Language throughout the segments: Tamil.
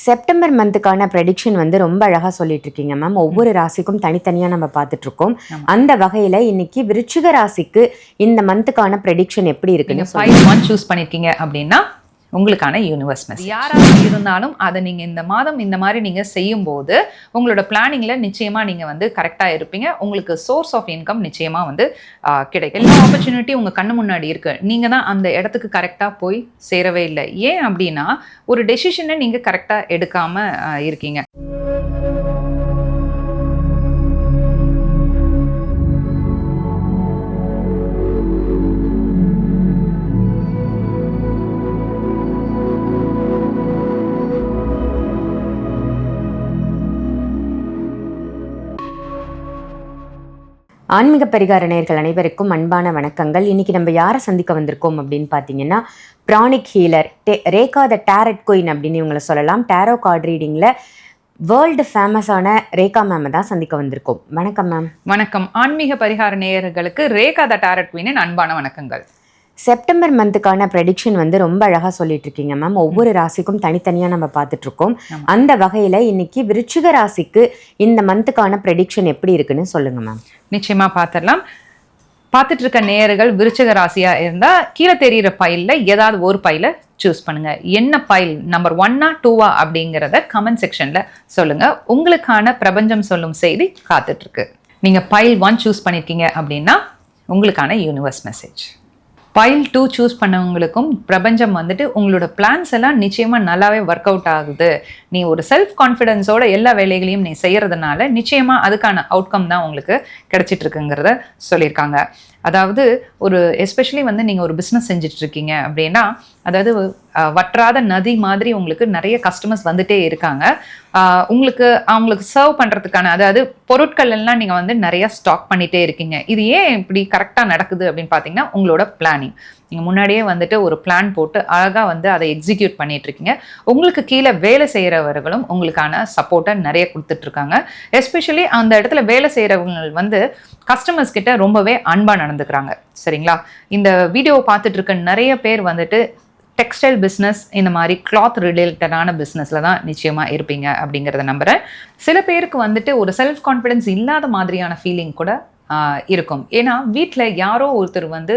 செப்டம்பர் மந்த்துக்கான ப்ரெடிக்ஷன் வந்து ரொம்ப அழகாக சொல்லிட்டு இருக்கீங்க மேம் ஒவ்வொரு ராசிக்கும் தனித்தனியாக நம்ம பார்த்துட்டு இருக்கோம் ஆமா. அந்த வகையில் இன்னைக்கு விருச்சிக ராசிக்கு இந்த மந்த்துக்கான ப்ரெடிக்ஷன் எப்படி இருக்குன்னு ஃபைவ் ஒன் சூஸ் பண்ணிருக்கீங்க அப்படின்னா உங்களுக்கான யூனிவர்ஸ் மெசேஜ் யாராக இருந்தாலும் அதை நீங்கள் இந்த மாதம் இந்த மாதிரி நீங்கள் செய்யும்போது உங்களோட பிளானிங்கில் நிச்சயமாக நீங்கள் வந்து கரெக்டாக இருப்பீங்க. உங்களுக்கு சோர்ஸ் ஆஃப் இன்கம் நிச்சயமாக வந்து கிடைக்கும். எல்லா ஆப்பர்ச்சுனிட்டி உங்கள் கண்ணு முன்னாடி இருக்குது நீங்கள் தான் அந்த இடத்துக்கு கரெக்டாக போய் சேரவே இல்லை. ஏன் அப்படின்னா ஒரு டெசிஷனை நீங்கள் கரெக்டாக எடுக்காமல் இருக்கீங்க. ஆன்மீக பரிகார நேர்கள் அனைவருக்கும் அன்பான வணக்கங்கள். இன்னைக்கு நம்ம யாரை சந்திக்க வந்திருக்கோம் அப்படின்னு பார்த்தீங்கன்னா ப்ரானிக் ஹீலர் டே ரேகா த டேரட் குயின் அப்படின்னு இவங்களை சொல்லலாம். டேரோ கார்ட் ரீடிங்கில் வேர்ல்டு ஃபேமஸான ரேகா மேமை தான் சந்திக்க வந்திருக்கோம். வணக்கம் மேம் வணக்கம். ஆன்மீக பரிகார நேயர்களுக்கு ரேகா த டேரட் குயினின் அன்பான வணக்கங்கள். செப்டம்பர் மந்த்துக்கான ப்ரெடிக்ஷன் வந்து ரொம்ப அழகாக சொல்லிட்டு இருக்கீங்க மேம் ஒவ்வொரு ராசிக்கும் தனித்தனியாக நம்ம ஆமா. அந்த வகையில் இன்னைக்கு விருச்சிக ராசிக்கு இந்த மந்த்துக்கான ப்ரெடிக்ஷன் எப்படி இருக்குன்னு சொல்லுங்க மேம் நிச்சயமா பார்த்துடலாம். பார்த்துட்டு இருக்க நேயர்கள் விருச்சிக ராசியா இருந்தா கீழே தெரியிற பைல்ல ஏதாவது ஒரு பைல சூஸ் பண்ணுங்க. என்ன பைல் நம்பர் ஒன்னா டூவா அப்படிங்கிறத கமெண்ட் செக்ஷன்ல சொல்லுங்க. உங்களுக்கான பிரபஞ்சம் சொல்லும் செய்தி காத்துட்டு இருக்கு நீங்க பைல் ஒன் சூஸ் பண்ணிருக்கீங்க அப்படின்னா உங்களுக்கான universe message pile two choose பண்ணவங்களுக்கும் பிரபஞ்சம் வந்துட்டு உங்களோட பிளான்ஸ் எல்லாம் நிச்சயமாக நல்லாவே ஒர்க் அவுட் ஆகுது. நீ ஒரு செல்ஃப் கான்ஃபிடென்ஸோட எல்லா வேலைகளையும் நீ செய்கிறதுனால நிச்சயமாக அதுக்கான அவுட்கம் தான் உங்களுக்கு கிடைச்சிட்டு இருக்குங்கிறத சொல்லியிருக்காங்க. அதாவது ஒரு எஸ்பெஷலி வந்து நீங்கள் ஒரு பிஸ்னஸ் செஞ்சிட்ருக்கீங்க அப்படின்னா அதாவது அஹ், வற்றாத நதி மாதிரி உங்களுக்கு நிறைய கஸ்டமர்ஸ் வந்துட்டே இருக்காங்க. ஆஹ், உங்களுக்கு அவங்களுக்கு சர்வ் பண்ணுறதுக்கான அதாவது பொருட்கள் எல்லாம் நீங்கள் வந்து நிறைய ஸ்டாக் பண்ணிட்டே இருக்கீங்க. இது ஏன் இப்படி கரெக்டாக நடக்குது அப்படின்னு பார்த்தீங்கன்னா உங்களோட பிளானிங் நீங்கள் முன்னாடியே வந்துட்டு ஒரு பிளான் போட்டு அழகாக வந்து அதை எக்ஸிக்யூட் பண்ணிகிட்ருக்கீங்க உங்களுக்கு கீழே வேலை செய்கிறவர்களும் உங்களுக்கான சப்போர்ட்டை நிறைய கொடுத்துட்ருக்காங்க எஸ்பெஷலி அந்த இடத்துல வேலை செய்கிறவங்கள் வந்து கஸ்டமர்ஸ் கிட்ட ரொம்பவே அன்பாக நடந்துக்கிறாங்க. சரிங்களா? இந்த வீடியோவை பார்த்துட்டு இருக்க நிறைய பேர் வந்துட்டு டெக்ஸ்டைல் பிஸ்னஸ் இந்த மாதிரி கிளாத் ரிலேட்டடான பிஸ்னஸில் தான் நிச்சயமாக இருப்பீங்க அப்படிங்கிறத நம்புகிறேன் சில பேருக்கு வந்துட்டு ஒரு செல்ஃப் கான்ஃபிடென்ஸ் இல்லாத மாதிரியான ஃபீலிங் கூட இருக்கும். ஏன்னா வீட்டில் யாரோ ஒருத்தர் வந்து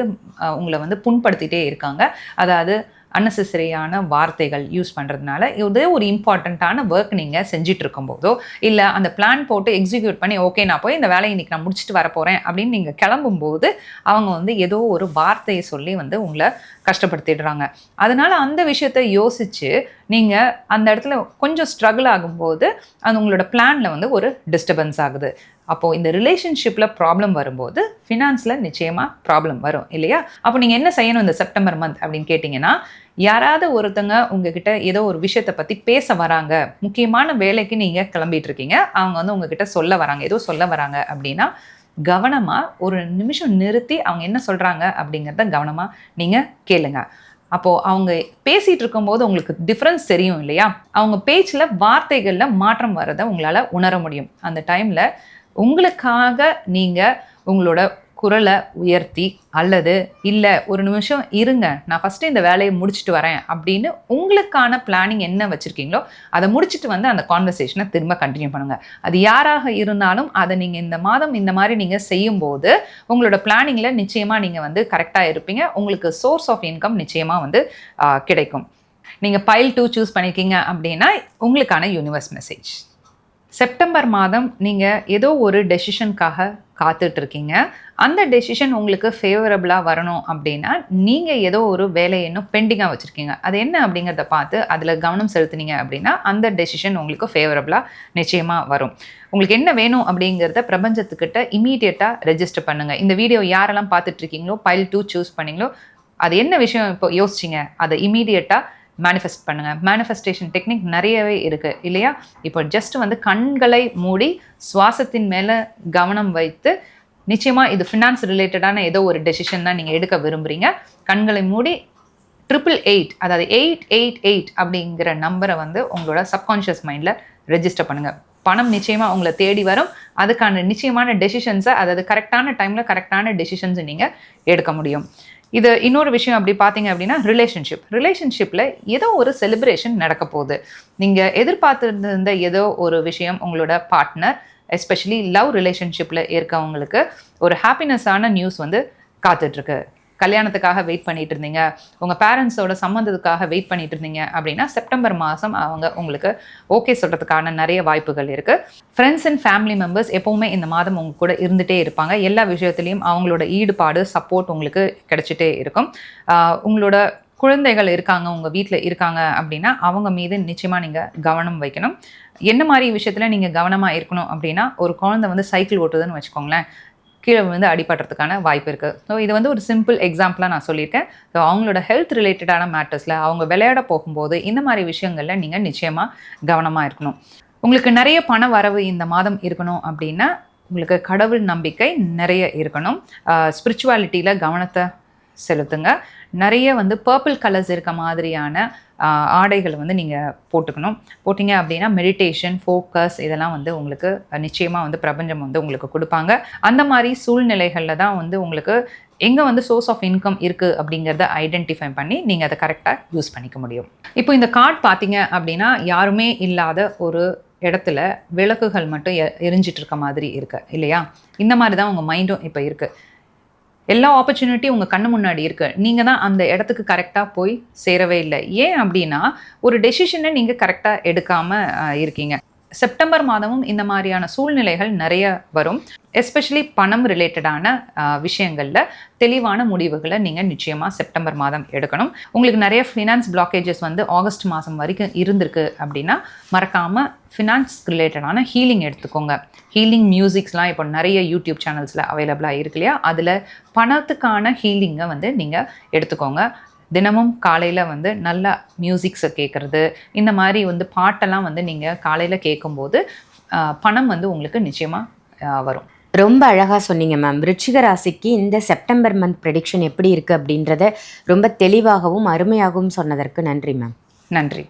உங்களை வந்து புண்படுத்திட்டே இருக்காங்க. அதாவது அன்னெசரியான வார்த்தைகள் யூஸ் பண்ணுறதுனால இதே ஒரு இம்பார்ட்டண்ட்டான ஒர்க் நீங்கள் செஞ்சுட்டு இருக்கும்போதோ இல்லை அந்த பிளான் போட்டு எக்ஸிக்யூட் பண்ணி ஓகே நான் போய் இந்த வேலையை இன்றைக்கி நான் முடிச்சுட்டு வர போகிறேன் அப்படின்னு நீங்கள் கிளம்பும்போது அவங்க வந்து ஏதோ ஒரு வார்த்தையை சொல்லி வந்து உங்களை கஷ்டப்படுத்திடுறாங்க. அதனால் அந்த விஷயத்தை யோசித்து நீங்கள் அந்த இடத்துல கொஞ்சம் ஸ்ட்ரகிள் ஆகும்போது அது உங்களோட பிளானில் வந்து ஒரு டிஸ்டர்பன்ஸ் ஆகுது. அப்போது இந்த ரிலேஷன்ஷிப்பில் ப்ராப்ளம் வரும்போது ஃபினான்ஸில் நிச்சயமாக ப்ராப்ளம் வரும் இல்லையா? அப்போ நீங்கள் என்ன செய்யணும் இந்த செப்டம்பர் மந்த் அப்படின்னு கேட்டிங்கன்னா யாராவது ஒருத்தங்க உங்ககிட்ட ஏதோ ஒரு விஷயத்தை பற்றி பேச வராங்க. முக்கியமான வேலைக்கு நீங்கள் கிளம்பிட்டு இருக்கீங்க. அவங்க வந்து உங்ககிட்ட சொல்ல வராங்க. ஏதோ சொல்ல வராங்க அப்படின்னா கவனமாக ஒரு நிமிஷம் நிறுத்தி அவங்க என்ன சொல்கிறாங்க அப்படிங்கிறத கவனமாக நீங்கள் கேளுங்க. அப்போது அவங்க பேசிகிட்டு இருக்கும்போது உங்களுக்கு டிஃப்ரென்ஸ் தெரியும் இல்லையா? அவங்க பேச்சில் வார்த்தைகளில் மாற்றம் வர்றதை உங்களால் உணர முடியும். அந்த டைமில் உங்களுக்காக நீங்கள் உங்களோட குரலை உயர்த்தி அல்லது இல்லை ஒரு நிமிஷம் இருங்க நான் ஃபஸ்ட்டு இந்த வேலையை முடிச்சுட்டு வரேன் அப்படின்னு உங்களுக்கான பிளானிங் என்ன வச்சுருக்கீங்களோ அதை முடிச்சுட்டு வந்து அந்த கான்வர்சேஷனை திரும்ப கண்டினியூ பண்ணுங்கள் அது யாராக இருந்தாலும் அதை நீங்கள் இந்த மாதம் இந்த மாதிரி நீங்கள் செய்யும்போது உங்களோட பிளானிங்கில் நிச்சயமாக நீங்கள் வந்து கரெக்டாக இருப்பீங்க. உங்களுக்கு சோர்ஸ் ஆஃப் இன்கம் நிச்சயமாக வந்து கிடைக்கும். நீங்கள் பைல் டூ சூஸ் பண்ணியிருக்கீங்க அப்படின்னா உங்களுக்கான யூனிவர்ஸ் மெசேஜ் செப்டம்பர் மாதம் நீங்கள் ஏதோ ஒரு டெசிஷனுக்காக காத்துட்ருக்கீங்க. அந்த டெசிஷன் உங்களுக்கு ஃபேவரபுளாக வரணும் அப்படின்னா நீங்கள் ஏதோ ஒரு வேலையை இன்னும் பெண்டிங்காக வச்சுருக்கீங்க. அது என்ன அப்படிங்கிறத பார்த்து அதில் கவனம் செலுத்துனீங்க அப்படின்னா அந்த டெசிஷன் உங்களுக்கு ஃபேவரபுளாக நிச்சயமாக வரும். உங்களுக்கு என்ன வேணும் அப்படிங்கிறத பிரபஞ்சத்துக்கிட்ட இமீடியட்டாக ரெஜிஸ்டர் பண்ணுங்கள் இந்த வீடியோ யாரெல்லாம் பார்த்துட்ருக்கீங்களோ பைல் டூ சூஸ் பண்ணீங்களோ அது என்ன விஷயம் இப்போ யோசிச்சிங்க? அதை இமீடியட்டாக மேனிஃபெஸ்ட் பண்ணுங்கள் மேனிஃபெஸ்டேஷன் டெக்னிக் நிறையவே இருக்குது இல்லையா? இப்போ ஜஸ்ட் வந்து கண்களை மூடி சுவாசத்தின் மேலே கவனம் வைத்து நிச்சயமாக இது ஃபினான்ஸ் ரிலேட்டடான ஏதோ ஒரு டெசிஷன் தான் நீங்கள் எடுக்க விரும்புகிறீங்க கண்களை மூடி ட்ரிபிள் எயிட் அதாவது எயிட் எயிட் எயிட் அப்படிங்கிற நம்பரை வந்து உங்களோட சப்கான்ஷியஸ் மைண்டில் ரெஜிஸ்டர் பண்ணுங்கள் பணம் நிச்சயமாக உங்களை தேடி வரும். அதுக்கான நிச்சயமான டெசிஷன்ஸை அதாவது கரெக்டான டைமில் கரெக்டான டெசிஷன்ஸை நீங்கள் எடுக்க முடியும். இது இன்னொரு விஷயம் அப்படி பார்த்தீங்க அப்படின்னா ரிலேஷன்ஷிப் ரிலேஷன்ஷிப்பில் ஏதோ ஒரு செலிப்ரேஷன் நடக்க போகுது. நீங்கள் எதிர்பார்த்துருந்த ஏதோ ஒரு விஷயம் உங்களோட பார்ட்னர் எஸ்பெஷலி லவ் ரிலேஷன்ஷிப்பில் இருக்கவங்களுக்கு ஒரு ஹாப்பினஸ்ஸான நியூஸ் வந்து காத்துட்ருக்கு கல்யாணத்துக்காக வெயிட் பண்ணிட்டு இருந்தீங்க உங்கள் பேரண்ட்ஸோட சம்மந்தத்துக்காக வெயிட் பண்ணிட்டு இருந்தீங்க அப்படின்னா செப்டம்பர் மாதம் அவங்க உங்களுக்கு ஓகே சொல்கிறதுக்கான நிறைய வாய்ப்புகள் இருக்குது ஃப்ரெண்ட்ஸ் அண்ட் ஃபேமிலி மெம்பர்ஸ் எப்போவுமே இந்த மாதம் உங்க கூட இருந்துகிட்டே இருப்பாங்க. எல்லா விஷயத்துலையும் அவங்களோட ஈடுபாடு சப்போர்ட் உங்களுக்கு கிடைச்சிட்டே இருக்கும். உங்களோட குழந்தைகள் இருக்காங்க உங்கள் வீட்டில் இருக்காங்க அப்படின்னா அவங்க மீது நிச்சயமாக நீங்கள் கவனம் வைக்கணும். என்ன மாதிரி விஷயத்தில் நீங்கள் கவனமாக இருக்கணும் அப்படின்னா ஒரு குழந்தை வந்து சைக்கிள் ஓட்டுதுன்னு வச்சுக்கோங்களேன். கீழே விழுந்து அடிபடுறதுக்கான வாய்ப்பு இருக்குது ஸோ இது வந்து ஒரு சிம்பிள் எக்ஸாம்பிளாக நான் சொல்லியிருக்கேன் ஸோ அவங்களோட ஹெல்த் ரிலேட்டடான மேட்டர்ஸில் அவங்க விளையாட போகும்போது இந்த மாதிரி விஷயங்களில் நீங்கள் நிச்சயமாக கவனமாக இருக்கணும். உங்களுக்கு நிறைய பண வரவு இந்த மாதம் இருக்கணும் அப்படின்னா உங்களுக்கு கடவுள் நம்பிக்கை நிறைய இருக்கணும். ஸ்பிரிச்சுவாலிட்டியில் கவனத்தை செலுத்துங்க. நிறைய வந்து பர்பிள் கலர்ஸ் இருக்க மாதிரியான ஆடைகளை ஆடைகள் வந்து நீங்கள் போட்டுக்கணும். போட்டிங்க அப்படின்னா மெடிடேஷன் ஃபோக்கஸ் இதெல்லாம் வந்து உங்களுக்கு நிச்சயமாக வந்து பிரபஞ்சம் வந்து உங்களுக்கு கொடுப்பாங்க. அந்த மாதிரி சூழ்நிலைகளில் தான் வந்து உங்களுக்கு எங்கே வந்து சோர்ஸ் ஆஃப் இன்கம் இருக்குது அப்படிங்கிறத ஐடென்டிஃபை பண்ணி நீங்கள் அதை கரெக்டாக யூஸ் பண்ணிக்க முடியும். இப்போ இந்த கார்டு பார்த்தீங்க அப்படின்னா யாருமே இல்லாத ஒரு இடத்துல விளக்குகள் மட்டும் எ- எரிஞ்சிட்டு இருக்க மாதிரி இருக்கு இல்லையா? இந்த மாதிரி தான் உங்கள் மைண்டும் இப்போ இருக்குது எல்லா ஆப்பர்ச்சுனிட்டியும் உங்கள் கண்ணு முன்னாடி இருக்கு. நீங்கள் தான் அந்த இடத்துக்கு கரெக்டாக போய் சேரவே இல்லை. ஏன் அப்படின்னா ஒரு டெசிஷனை நீங்கள் கரெக்டாக எடுக்காமல் இருக்கீங்க. செப்டம்பர் மாதமும் இந்த மாதிரியான சூழ்நிலைகள் நிறைய வரும். எஸ்பெஷலி பணம் ரிலேட்டடான விஷயங்களில் தெளிவான முடிவுகளை நீங்கள் நிச்சயமாக செப்டம்பர் மாதம் எடுக்கணும். உங்களுக்கு நிறைய ஃபினான்ஸ் பிளாக்கேஜஸ் வந்து ஆகஸ்ட் மாதம் வரைக்கும் இருந்திருக்கு அப்படின்னா மறக்காமல் ஃபினான்ஸ் ரிலேட்டடான ஹீலிங் எடுத்துக்கோங்க. ஹீலிங் மியூசிக்ஸ்லாம் இப்போ நிறைய யூடியூப் சேனல்ஸில் அவைலபிளாக இருக்கு இல்லையா? அதில் பணத்துக்கான ஹீலிங்கை வந்து நீங்கள் எடுத்துக்கோங்க. தினமும் காலையில் வந்து நல்ல மியூசிக்ஸை கேட்குறது இந்த மாதிரி வந்து பாட்டெல்லாம் வந்து நீங்கள் காலையில் கேட்கும்போது பணம் வந்து உங்களுக்கு நிச்சயமாக வரும். ரொம்ப அழகாக சொன்னீங்க மேம் விருச்சிக ராசிக்கு இந்த செப்டம்பர் மந்த் ப்ரெடிக்ஷன் எப்படி இருக்குது அப்படின்றத ரொம்ப தெளிவாகவும் அருமையாகவும் சொன்னதற்கு நன்றி மேம் நன்றி.